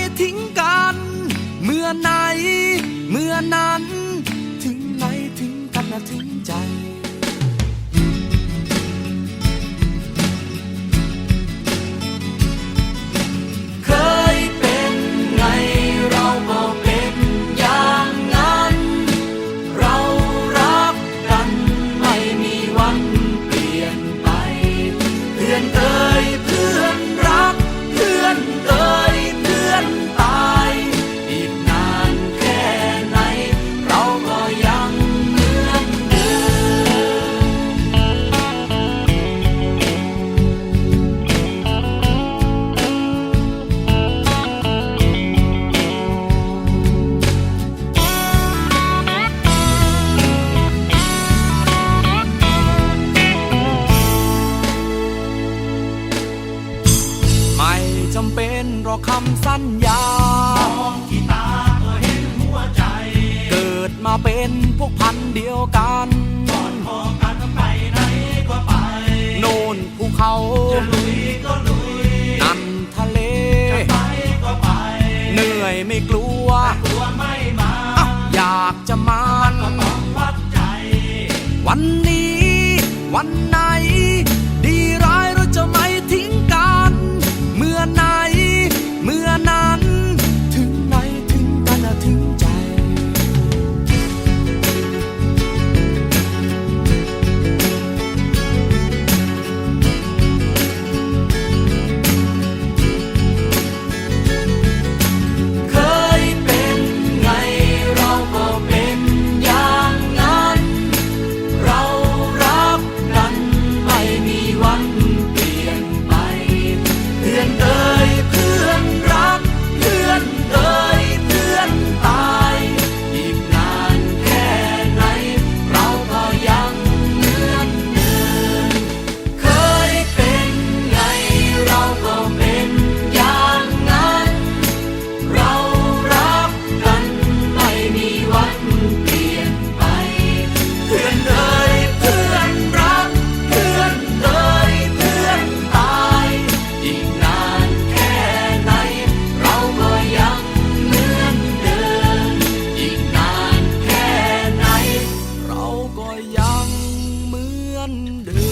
่อ ไหน เมื่อนั้น ถึงไหนถึงกันนะถึงใจ จำเป็นรอคำสัญญา มองที่ตาก็เห็นหัวใจ เกิดมาเป็นพวกพันเดียวกันก่อนพอกันไปไหนก็ไป โน่นภูเขาจะลุยก็ลุย นั่นทะเล จะไปก็ไป เหนื่อยไม่กลัว dân